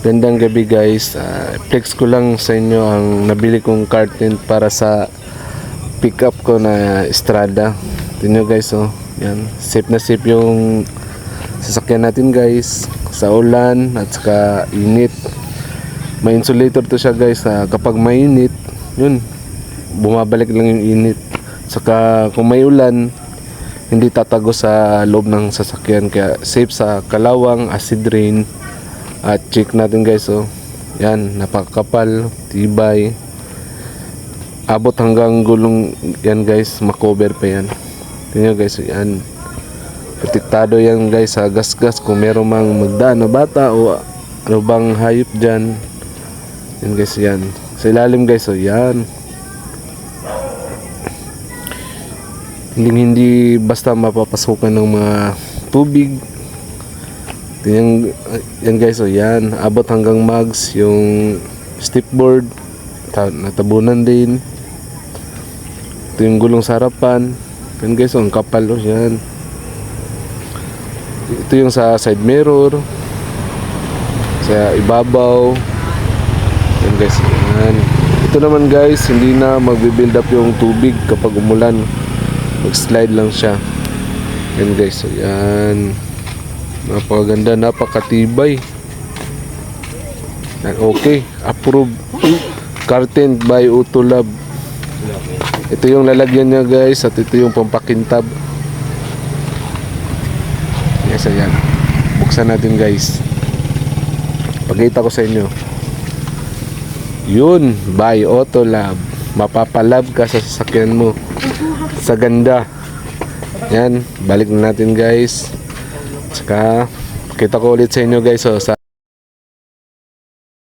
Gandang gabi guys. Ah, flex ko lang sa inyo ang nabili kong carton para sa pickup ko na Estrada. Tingnan guys oh. Yan. Safe na safe yung sasakyan natin guys. Sa ulan at saka init. May insulator to siya guys. Ah, kapag mainit, yun. Bumabalik lang yung init. Saka kung may ulan, hindi tatago sa loob ng sasakyan. Kaya safe sa kalawang, acid rain. At check natin guys oh. Yan, napakakapal, tibay. Abot hanggang gulong yan guys, makover pa yan. Tingnan guys, yan. Protektado yan guys sa gas-gas kung meron mang magdaan na bata o ano bang hayop dyan. Yan guys, yan. Sa ilalim guys, oh yan. Hindi hindi basta mapapasukan ng mga tubig, yan, yan guys, oh yan. Abot hanggang mags yung stipboard. Ta- natabunan din. Ito yung gulong sa harapan. Yan guys, oh, ang kapal oh, yan. Ito yung sa side mirror. Sa ibabaw. Yan guys, yan. Ito naman guys, hindi na magbe-build up yung tubig kapag umulan. Mag-slide lang siya. Yan guys, so yan. Napakaganda, napakatibay. Yan, Okay, approve. Carton by Utulab. Ito yung lalagyan niya guys at ito yung pampakintab. Yes, ayan. Buksan natin guys. Pagkita ko sa inyo. Yun, by Autolab. Mapapalab ka sa sasakyan mo. Sa ganda. Yan, balik na natin guys. Tsaka, kita ko ulit sa inyo guys. Oh, sa